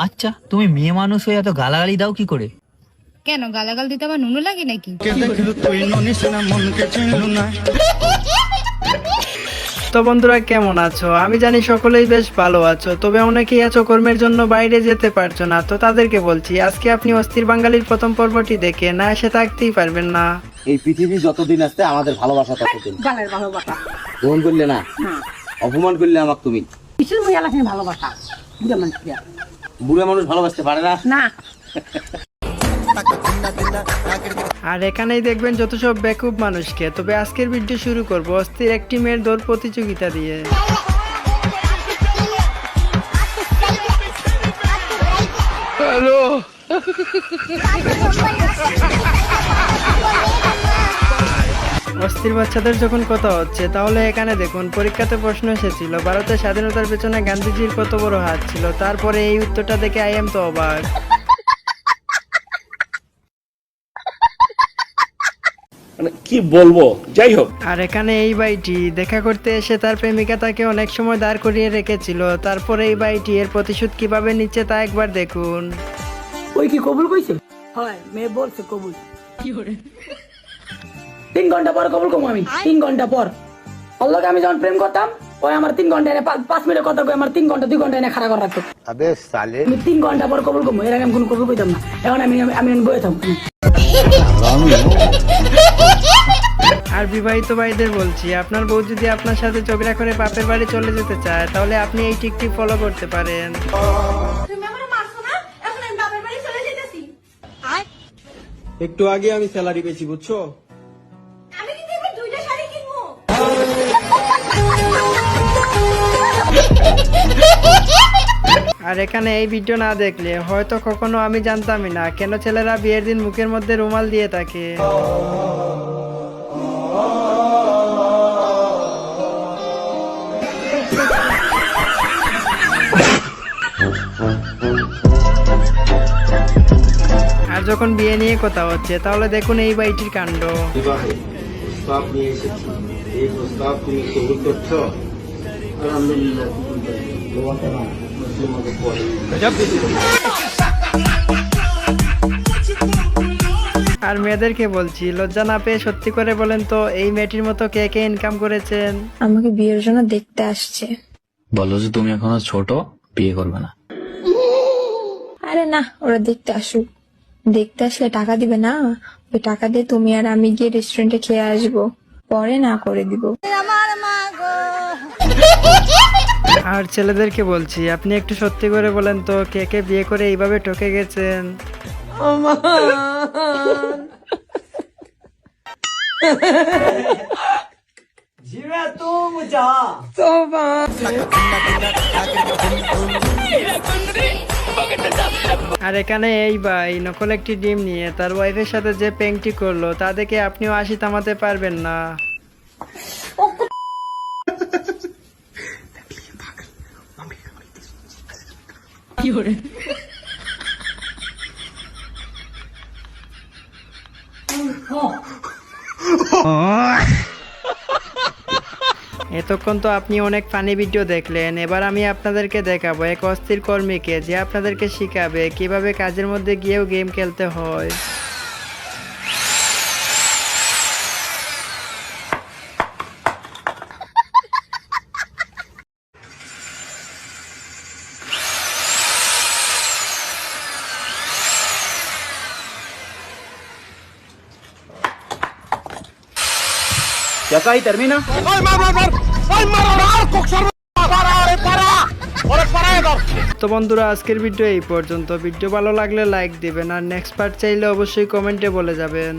আচ্ছা তুমি মেয়ে মানুষ হয়ে এত গালাগালি দাও কি করে? কেন গালাগাল দিতে আমার নুনু লাগে নাকি? তো বন্ধুরা কেমন আছো? আমি জানি সকলেই বেশ ভালো আছো তবে অনেকেই আছো কর্মের জন্য বাইরে যেতে পারছ না তো তাদেরকে বলছি আজকে আপনি অস্থির বাঙালির প্রথম পর্বটি দেখে না এসে থাকতেই পারবেন না। এই পৃথিবী যতদিন আসতে আমাদের ভালোবাসা ততদিন। গালের ভালোবাসা। গ্রহণ করলে না? অপমান করলে আমাকে তুমি। হয়ে ভালোবাসা। বুড়ো মানুষ ভালোবাসতে পারে না। না। আর এখানেই দেখবেন যত সব বেকুব মানুষকে। তবে আজকের ভিডিও শুরু করব অস্থির একটি মেয়ের দৌড় প্রতিযোগিতা দিয়ে। অস্থির বাচ্চাদের যখন কথা হচ্ছে তাহলে এখানে দেখুন পরীক্ষাতে প্রশ্ন এসেছিল ভারতের স্বাধীনতার পেছনে গান্ধীজির কত বড় হাত ছিল? তারপরে এই উত্তরটা দেখে আই এম তো অবাক। মানে কি বলব? যাই হোক। আর এখানে এই বাইটি দেখা করতে এসে তার প্রেমিকা তাকে অনেক সময় দাঁড় করিয়ে রেখেছিল। তারপরে এই বাইটি এর প্রতিশোধ কীভাবে নিচ্ছে তা একবার দেখুন। ওই কি কবুল কইছে? হয় মেয়ে বলছে কবুল। তিন ঘণ্টা পর কবুল কম আমি। তিন ঘণ্টা পর। অল্লকে আমি যখন প্রেম করতাম ওই আমার তিন ঘণ্টা এনে পাঁচ- মিনিট কথা কই আমার তিন ঘণ্টা দুই ঘণ্টা এনে খাড়া করে রাখতো। আমি তিন ঘণ্টা পর কবুল কম এর আগে আমি কোনো কবুল কইতাম না। এখন আমি আমি বয়ে থাকব। আর বিবাহিত ভাইদের বলছি আপনার বউ যদি আপনার সাথে ঝগড়া করে বাপের বাড়ি চলে যেতে চায় তাহলে আপনি এই টিকটি ফলো করতে পারেন। তুমি আমার মারছো না? এখন আমি বাবার বাড়ি চলে যেতেছি। একটু আগে আমি স্যালারি পেয়েছি বুঝছ? আর এখানে এই ভিডিও না দেখলে হয়তো কখনো আমি জানতামই না কেন ছেলেরা বিয়ের দিন মুখের মধ্যে রুমাল দিয়ে থাকে। আর যখন বিয়ে নিয়ে কথা হচ্ছে, তাহলে দেখুন এই বাড়িটির কাণ্ড। এই প্রস্তাব তুমি কবুল করছ? আলহামদুলিল্লাহ আর মেয়েদেরকে বলছি লজ্জা না পেয়ে সত্যি করে বলেন তো এই মেয়েটির মতো কে কে ইনকাম করেছেন? আমাকে বিয়ের জন্য দেখতে আসছে। বলো যে তুমি এখনও ছোট বিয়ে করবে না। আরে না ওরা দেখতে আসুক। দেখতে আসলে টাকা দিবে না। ওই টাকা দিয়ে তুমি আর আমি গিয়ে রেস্টুরেন্টে খেয়ে আসব। পরে না করে দিব। আর ছেলেদেরকে বলছি আপনি একটু সত্যি করে বলেন তো কে কে বিয়ে করে এইভাবে ঠকে গেছেন? আর এখানে এই ভাই নকল একটি ডিম নিয়ে তার ওয়াইফের সাথে যে পেংটি করল তা দেখে আপনিও আশি থামাতে পারবেন না। এতক্ষণ তো আপনি অনেক ফানি ভিডিও দেখলেন, এবার আমি আপনাদেরকে দেখাবো এক অস্থির কর্মীকে যে আপনাদেরকে শিখাবে কীভাবে কাজের মধ্যে গিয়েও গেম খেলতে হয়। Ya ahí termina. তো বন্ধুরা আজকের ভিডিও এই পর্যন্ত। ভিডিও ভালো লাগলে লাইক দিবেন আর নেক্সট পার্ট চাইলে অবশ্যই কমেন্টে বলে যাবেন।